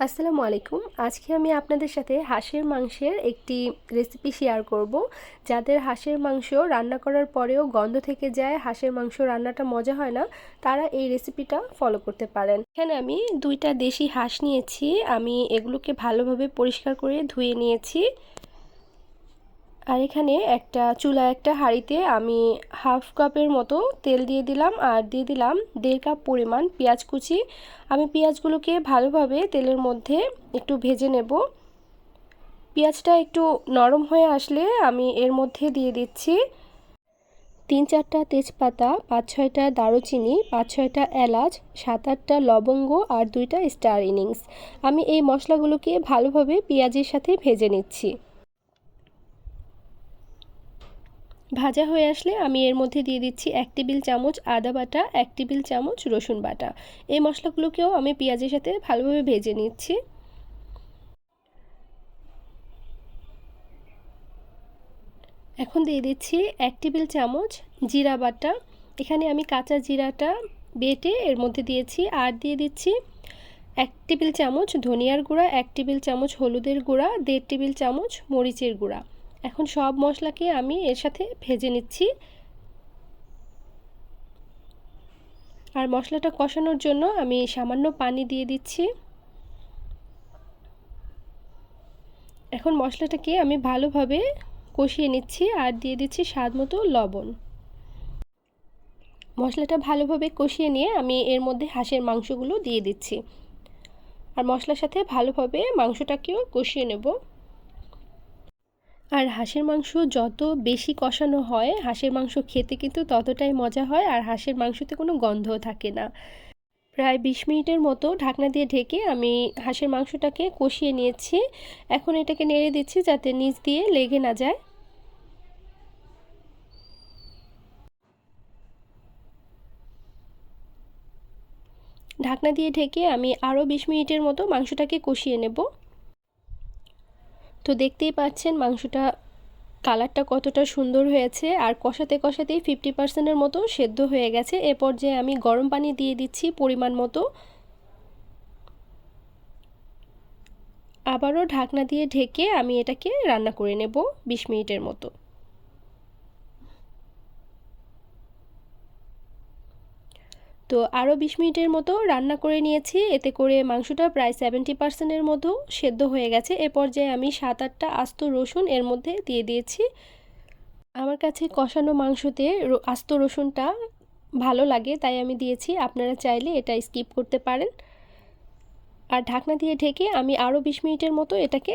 আসসালামু আলাইকুম। আজকে আমি আপনাদের সাথে হাঁসের মাংসের একটি রেসিপি শেয়ার করব। যাদের হাঁসের মাংস রান্না করার পরেও গন্ধ থেকে যায়, হাঁসের মাংস রান্নাটা মজা হয় না, তারা এই রেসিপিটা ফলো করতে পারেন। এখানে আমি দুইটা দেশি হাঁস নিয়েছি। আমি এগুলোকে ভালোভাবে পরিষ্কার করে ধুয়ে নিয়েছি। আর এখানে একটা চুলা, একটা হাঁড়িতে আমি হাফ কাপের মতো তেল দিয়ে দিলাম আর দিয়ে দিলাম দেড় কাপ পরিমাণ পেঁয়াজ কুচি। আমি পেঁয়াজগুলোকে ভালোভাবে তেলের মধ্যে একটু ভেজে নেব। পেঁয়াজটা একটু নরম হয়ে আসলে আমি এর মধ্যে দিয়ে দিচ্ছি তিন চারটা তেজপাতা, পাঁচ ছয়টা দারুচিনি, পাঁচ ছয়টা এলাচ, সাত আটটা লবঙ্গ আর দুইটা স্টার ইনিংস। আমি এই মশলাগুলোকে ভালোভাবে পেঁয়াজের সাথে ভেজে নিচ্ছি। ভাজা হয়ে আসলে আমি এর মধ্যে দিয়ে দিচ্ছি এক টেবিল চামচ আদা বাটা, এক টেবিল চামচ রসুন বাটা। এই মশলাগুলোকেও আমি পেঁয়াজের সাথে ভালোভাবে ভেজে নিচ্ছি। এখন দিয়ে দিচ্ছি এক টেবিল চামচ জিরা বাটা। এখানে আমি কাঁচা জিরাটা বেটে এর মধ্যে দিয়েছি আর দিয়ে দিচ্ছি এক টেবিল চামচ ধনিয়ার গুঁড়া, এক টেবিল চামচ হলুদের গুঁড়া, দেড় টেবিল চামচ মরিচের গুঁড়া। এখন সব মশলাকে আমি এর সাথে ভেজে নিচ্ছি। আর মশলাটা কষানোর জন্য আমি সামান্য পানি দিয়ে দিচ্ছি। এখন মশলাটাকে আমি ভালোভাবে কষিয়ে নিচ্ছি আর দিয়ে দিচ্ছি স্বাদ মতো লবণ। মশলাটা ভালোভাবে কষিয়ে নিয়ে আমি এর মধ্যে হাঁসের মাংসগুলো দিয়ে দিচ্ছি। আর মশলার সাথে ভালোভাবে মাংসটাকেও কষিয়ে নেব। আর হাঁসের মাংস যত বেশি কষানো হয়, হাঁসের মাংস খেতে কিন্তু ততটাই মজা হয় আর হাঁসের মাংসতে কোনো গন্ধও থাকে না। প্রায় বিশ মিনিটের মতো ঢাকনা দিয়ে ঢেকে আমি হাঁসের মাংসটাকে কষিয়ে নিয়েছি। এখন এটাকে নেড়ে দিচ্ছি যাতে নিচ দিয়ে লেগে না যায়। ঢাকনা দিয়ে ঢেকে আমি আরও বিশ মিনিটের মতো মাংসটাকে কষিয়ে নেব। তো দেখতেই পাচ্ছেন মাংসটা কালারটা কতটা সুন্দর হয়েছে। আর কষাতে কষাতেই ফিফটি পার্সেন্টের মতো সেদ্ধ হয়ে গেছে। এ পর্যায়ে আমি গরম পানি দিয়ে দিচ্ছি পরিমাণ মতো। আবারও ঢাকনা দিয়ে ঢেকে আমি এটাকে রান্না করে নেব বিশ মিনিটের মতো। তো আরও বিশ মিনিটের মতো রান্না করে নিয়েছি। এতে করে মাংসটা প্রায় সেভেন্টি পার্সেন্টের মতো সেদ্ধ হয়ে গেছে। এ পর্যায়ে আমি সাত আটটা আস্ত রসুন এর মধ্যে দিয়ে দিয়েছি। আমার কাছে কষানো মাংসতে আস্ত রসুনটা ভালো লাগে, তাই আমি দিয়েছি। আপনারা চাইলে এটা স্কিপ করতে পারেন। আর ঢাকনা দিয়ে ঢেকে আমি আরও বিশ মিনিটের মতো এটাকে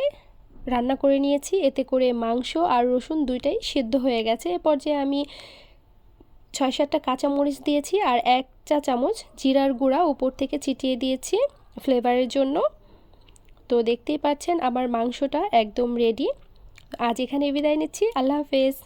রান্না করে নিয়েছি। এতে করে মাংস আর রসুন দুইটাই সেদ্ধ হয়ে গেছে। এ পর্যায়ে আমি ছয় সাতটা কাঁচামরিচ দিয়েছি আর এক চা চামচ জিরার গুঁড়া উপর থেকে ছিটিয়ে দিয়েছি ফ্লেভারের জন্য। তো দেখতেই পাচ্ছেন আমার মাংসটা একদম রেডি আজ এখানে বিদায় নিচ্ছি। আল্লাহ হাফেজ।